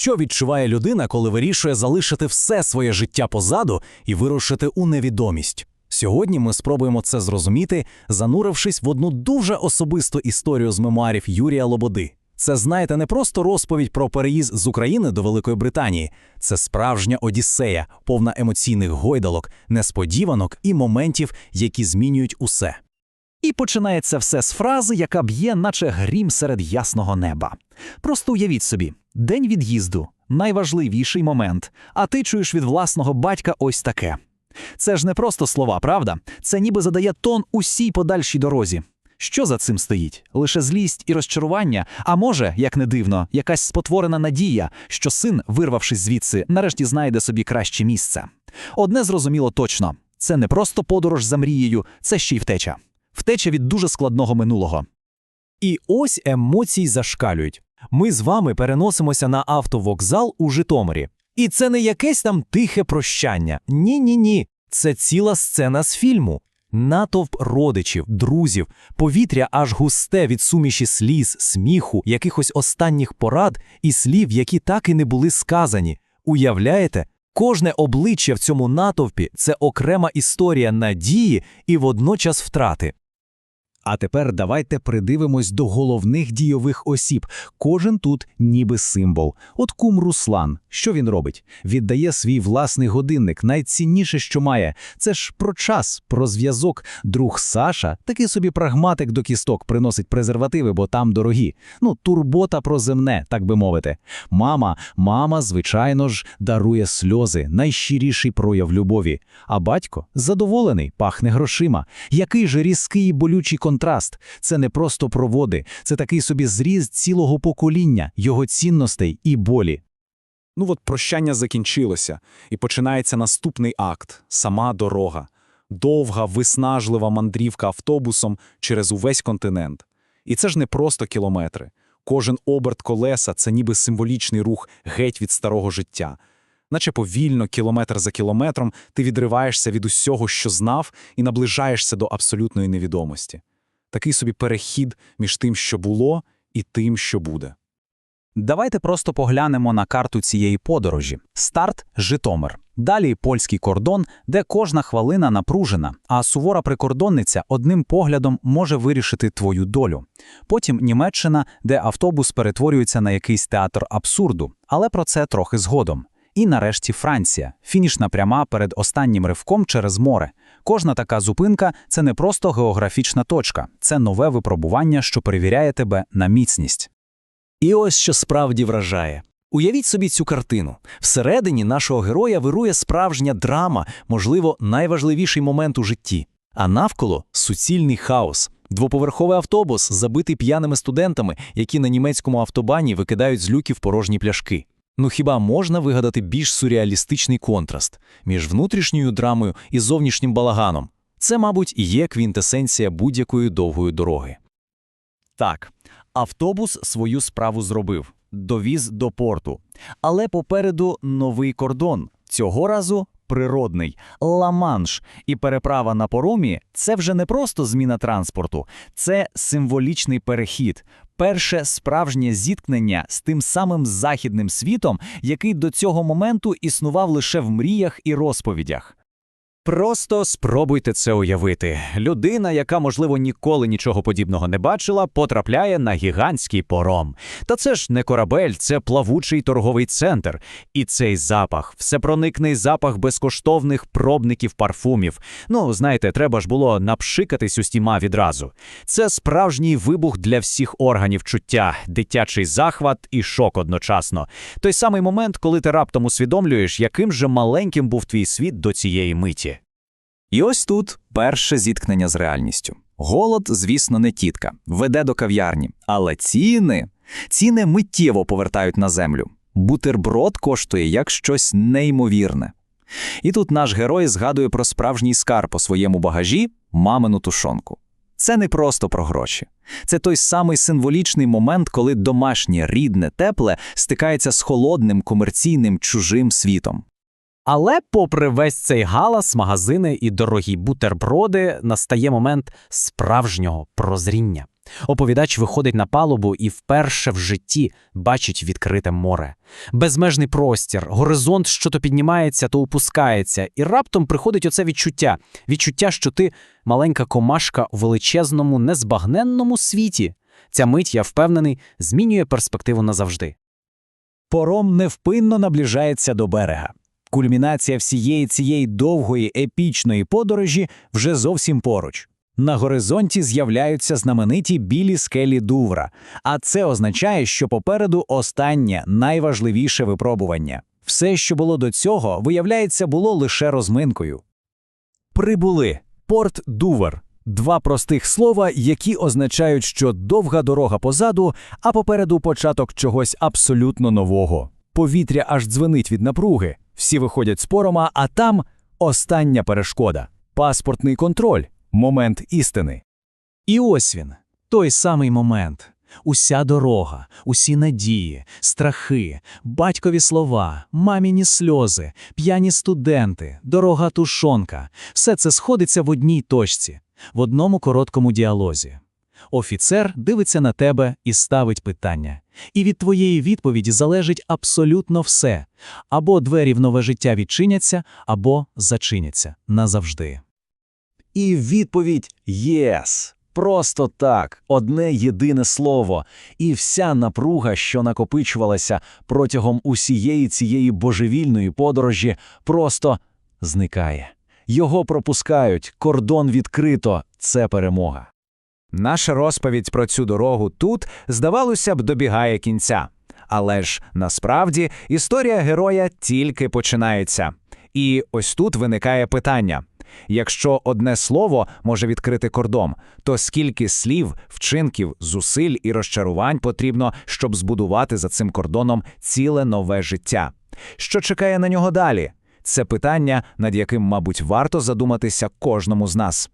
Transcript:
Що відчуває людина, коли вирішує залишити все своє життя позаду і вирушити у невідомість? Сьогодні ми спробуємо це зрозуміти, занурившись в одну дуже особисту історію з мемуарів Юрія Лободи. Це, знаєте, не просто розповідь про переїзд з України до Великої Британії, це справжня одіссея, повна емоційних гойдалок, несподіванок і моментів, які змінюють усе. І починається все з фрази, яка б'є, наче грім серед ясного неба. Просто уявіть собі, день від'їзду найважливіший момент, а ти чуєш від власного батька ось таке. Це ж не просто слова, правда? Це ніби задає тон усій подальшій дорозі. Що за цим стоїть? Лише злість і розчарування, а може, як не дивно, якась спотворена надія, що син, вирвавшись звідси, нарешті знайде собі краще місце. Одне зрозуміло точно: це не просто подорож за мрією, це ще й втеча. Втеча від дуже складного минулого. І ось емоції зашкалюють. Ми з вами переносимося на автовокзал у Житомирі. І це не якесь там тихе прощання. Ні, ні, ні. Це ціла сцена з фільму. Натовп родичів, друзів, повітря аж густе від суміші сліз, сміху, якихось останніх порад і слів, які так і не були сказані. Уявляєте, кожне обличчя в цьому натовпі це окрема історія надії і водночас втрати. А тепер давайте придивимось до головних дійових осіб. Кожен тут ніби символ. От кум Руслан. Що він робить? Віддає свій власний годинник, найцінніше, що має. Це ж про час, про зв'язок. Друг Саша, такий собі прагматик до кісток, приносить презервативи, бо там дорогі. Ну, турбота про земне, так би мовити. Мама, мама, звичайно ж, дарує сльози, найщиріший прояв любові. А батько задоволений, пахне грошима. Який же різкий і болючий контраст. Це не просто проводи, це такий собі зріз цілого покоління, його цінностей і болі. Ну от прощання закінчилося, і починається наступний акт сама дорога. Довга, виснажлива мандрівка автобусом через увесь континент. І це ж не просто кілометри. Кожен оберт колеса це ніби символічний рух геть від старого життя. Наче повільно, кілометр за кілометром, ти відриваєшся від усього, що знав, і наближаєшся до абсолютної невідомості. Такий собі перехід між тим, що було, і тим, що буде. Давайте просто поглянемо на карту цієї подорожі. Старт Житомир. Далі польський кордон, де кожна хвилина напружена, а сувора прикордонниця одним поглядом може вирішити твою долю. Потім Німеччина, де автобус перетворюється на якийсь театр абсурду, але про це трохи згодом. І нарешті Франція, фінішна пряма перед останнім ривком через море. Кожна така зупинка це не просто географічна точка, це нове випробування, що перевіряє тебе на міцність. І ось що справді вражає. Уявіть собі цю картину. Всередині нашого героя вирує справжня драма, можливо, найважливіший момент у житті. А навколо суцільний хаос. Двоповерховий автобус, забитий п'яними студентами, які на німецькому автобані викидають з люків порожні пляшки. Ну хіба можна вигадати більш сюрреалістичний контраст між внутрішньою драмою і зовнішнім балаганом? Це, мабуть, є квінтесенція будь-якої довгої дороги. Так, автобус свою справу зробив, довіз до порту. Але попереду новий кордон. Цього разу природний Ла-Манш. І переправа на поромі це вже не просто зміна транспорту, це символічний перехід. Перше справжнє зіткнення з тим самим західним світом, який до цього моменту існував лише в мріях і розповідях. Просто спробуйте це уявити. Людина, яка, можливо, ніколи нічого подібного не бачила, потрапляє на гігантський пором. Та це ж не корабель, це плавучий торговий центр. І цей запах, всепроникний запах безкоштовних пробників парфумів. Ну, знаєте, треба ж було напшикатись устіма відразу. Це справжній вибух для всіх органів чуття, дитячий захват і шок одночасно. Той самий момент, коли ти раптом усвідомлюєш, яким же маленьким був твій світ до цієї миті. І ось тут перше зіткнення з реальністю. Голод, звісно, не тітка, веде до кав'ярні, але ціни ціни миттєво повертають на землю. Бутерброд коштує як щось неймовірне. І тут наш герой згадує про справжній скарб у своєму багажі мамину тушонку. Це не просто про гроші. Це той самий символічний момент, коли домашнє, рідне, тепле стикається з холодним, комерційним чужим світом. Але, попри весь цей галас, магазини і дорогі бутерброди, настає момент справжнього прозріння. Оповідач виходить на палубу і вперше в житті бачить відкрите море. Безмежний простір, горизонт, що то піднімається, то опускається, і раптом приходить оце відчуття. Відчуття, що ти маленька комашка у величезному, незбагненному світі. Ця мить, я впевнений, змінює перспективу назавжди. Пором невпинно наближається до берега. Кульмінація всієї цієї довгої епічної подорожі вже зовсім поруч. На горизонті з'являються знамениті білі скелі Дувра, а це означає, що попереду останнє найважливіше випробування. Все, що було до цього, виявляється, було лише розминкою. Прибули порт Дувр. Два простих слова, які означають, що довга дорога позаду, а попереду початок чогось абсолютно нового. Повітря аж дзвенить від напруги, всі виходять з порома, а там остання перешкода паспортний контроль, момент істини. І ось він, той самий момент. Уся дорога, усі надії, страхи, батькові слова, маміні сльози, п'яні студенти, дорога тушонка все це сходиться в одній точці, в одному короткому діалозі. Офіцер дивиться на тебе і ставить питання. І від твоєї відповіді залежить абсолютно все. Або двері в нове життя відчиняться, або зачиняться назавжди. І відповідь «єс». Просто так, одне єдине слово, і вся напруга, що накопичувалася протягом усієї цієї божевільної подорожі, просто зникає. Його пропускають, кордон відкрито, це перемога. Наша розповідь про цю дорогу тут, здавалося б, добігає кінця. Але ж насправді історія героя тільки починається. І ось тут виникає питання. Якщо одне слово може відкрити кордон, то скільки слів, вчинків, зусиль і розчарувань потрібно, щоб збудувати за цим кордоном ціле нове життя? Що чекає на нього далі? Це питання, над яким, мабуть, варто задуматися кожному з нас.